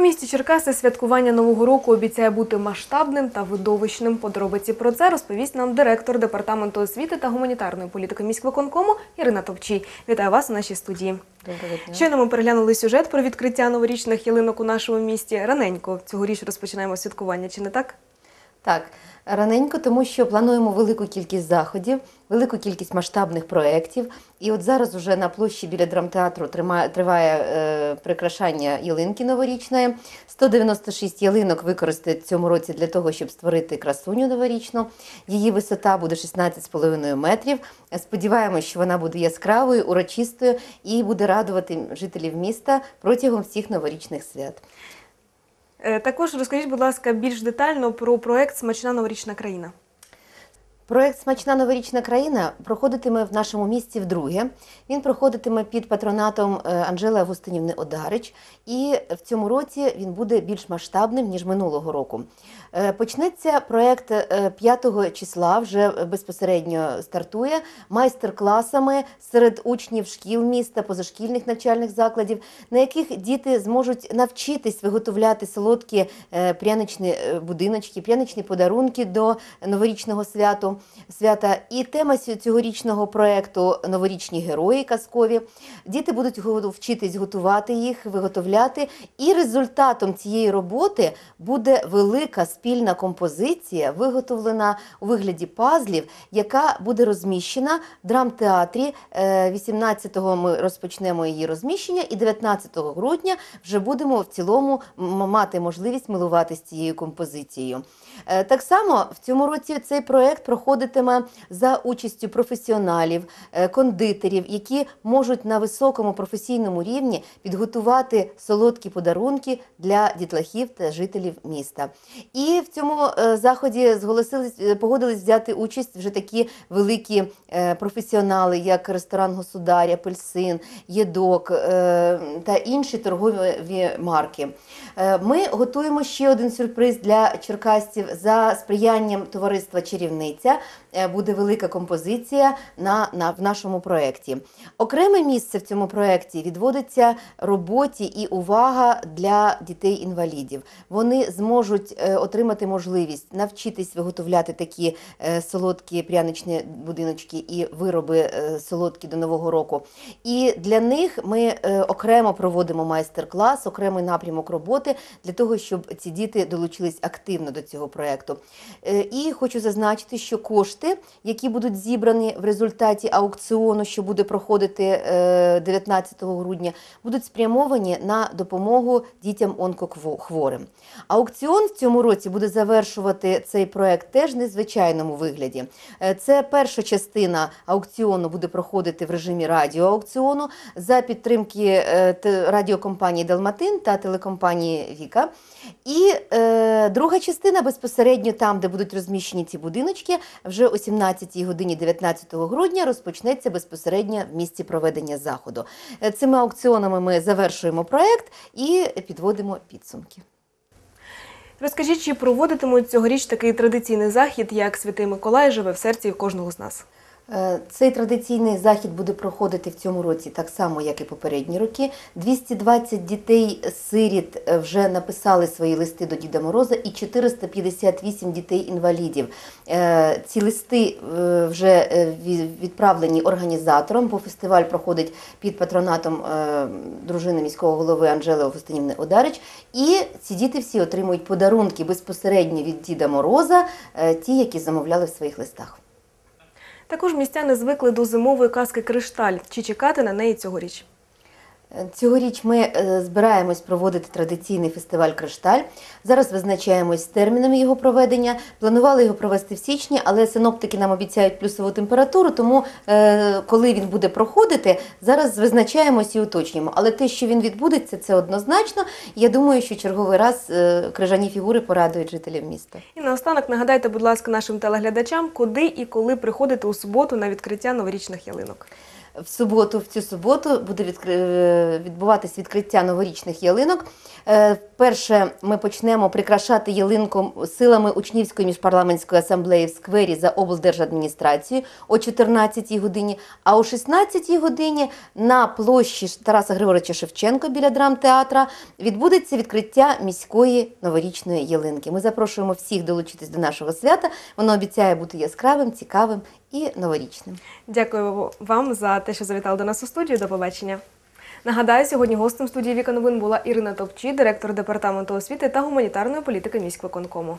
У місті Черкаси святкування нового року обіцяє бути масштабним та видовищним. Подробиці про це розповість нам директор департаменту освіти та гуманітарної політики міськвиконкому Ірина Товчій. Вітаю вас у нашій студії. Доброго дня. Щойно ми переглянули сюжет про відкриття новорічних ялинок у нашому місті. Раненько цьогоріч розпочинаємо святкування, чи не так? Так, раненько, тому що плануємо велику кількість заходів, велику кількість масштабних проєктів. І от зараз уже на площі біля драмтеатру тримає- триває е, прикрашання ялинки новорічної. 196 ялинок використають цьому році для того, щоб створити красуню новорічну. Її висота буде 16,5 метрів. Сподіваємось, що вона буде яскравою, урочистою і буде радувати жителів міста протягом всіх новорічних свят. Е, Також розкажіть, будь ласка, більш детально про проект Смачна новорічна країна. Проект Смачна новорічна країна проходитиме в нашому місті вдруге. Він проходитиме під патронатом е, Анжели Августинівни Одарич, і в цьому році він буде більш масштабним ніж минулого року. Е, Почнеться проект е, 5 числа, вже безпосередньо стартує майстер-класами серед учнів шкіл міста, позашкільних навчальних закладів, на яких діти зможуть навчитись виготовляти солодкі е, пряничні е, будиночки, пряничні подарунки до новорічного святу, свята. І тема цьогорічного проекту новорічні герої казкові. Діти будуть вчитись готувати їх, виготовляти. І результатом цієї роботи буде велика спільна композиція, виготовлена у вигляді пазлів, яка буде розміщена в драмтеатрі. Е, 18-го ми розпочнемо її розміщення, і 19 грудня вже будемо в цілому мати можливість милуватися цією композицією. Е, Так само в цьому році цей проект проходитиме за участю професіоналів, е, кондитерів, які можуть на високому професійному рівні підготувати солодкі подарунки для дітлахів та жителів міста. І в цьому е, заході зголосились, е, погодились взяти участь вже такі великі професіонали, як ресторан Государя, Апельсин, Єдок та інші торгові марки. Ми готуємо ще один сюрприз для черкасців за сприянням товариства Чарівниця. Е, Буде велика композиція на, на в нашому проєкті. Окреме місце в цьому проєкті відводиться роботі і увага для дітей-інвалідів. Вони зможуть е, отримати можливість навчитись виготовляти такі е, солодкі пряничні будиночки і вироби солодкі до нового року. І для них ми окремо проводимо майстер-клас, окремий напрямок роботи для того, щоб ці діти долучились активно до цього проєкту. І хочу зазначити, що кошти, які будуть зібрані в результаті аукціону, що буде проходити е, 19 грудня, будуть спрямовані на допомогу дітям онкохворим. Аукціон в цьому році буде завершувати цей проект теж в незвичайному вигляді. Е, Це перша частина аукціону буде проходити в режимі радіоаукціону за підтримки е, радіокомпанії Далматин та телекомпанії Віка. І е, друга частина безпосередньо там, де будуть розміщені ці будиночки, вже о 17 годині 19 грудня розпочнеться безпосередньо в місці проведення заходу. Е, Цими аукціонами ми завершуємо проект і підводимо підсумки. Розкажіть, чи проводитимуть цьогоріч такий традиційний захід, як Святий Миколай живе в серці кожного з нас? Е, Цей традиційний захід буде проходити в цьому році так само, як і попередні роки. 220 дітей-сиріт е, вже написали свої листи до Діда Мороза і 458 дітей-інвалідів. Е, Ці листи вже відправлені організатором, бо фестиваль проходить під патронатом дружини міського голови Анжели Августинівни Одарич. І ці діти всі отримують подарунки безпосередньо від Діда Мороза, ті, які замовляли в своїх листах. Також містяни звикли до зимової казки Кришталь. Чи чекати на неї цьогоріч? Цьогоріч ми е, збираємось проводити традиційний фестиваль Кришталь. Зараз визначаємось з термінами його проведення. Планували його провести в січні, але синоптики нам обіцяють плюсову температуру. Тому, е, коли він буде проходити, зараз визначаємось і уточнюємо. Але те, що він відбудеться, це однозначно. Я думаю, що черговий раз е, крижані фігури порадують жителів міста. І наостанок нагадайте, будь ласка, нашим телеглядачам, куди і коли приходити у суботу на відкриття новорічних ялинок. В суботу, в цю суботу буде відкри... е, відбуватись відкриття новорічних ялинок. Е, Перше, ми почнемо прикрашати ялинку силами учнівської міжпарламентської асамблеї в сквері за облдержадміністрацією о 14 годині. А о 16 годині на площі Тараса Григоровича Шевченко біля драмтеатра відбудеться відкриття міської новорічної ялинки. Ми запрошуємо всіх долучитись до нашого свята. Воно обіцяє бути яскравим, цікавим і новорічним. Дякую вам за те, що завітали до нас у студію. До побачення. Нагадаю, сьогодні гостем студії Віка Новин була Ірина Топчі, директор департаменту освіти та гуманітарної політики міськвиконкому.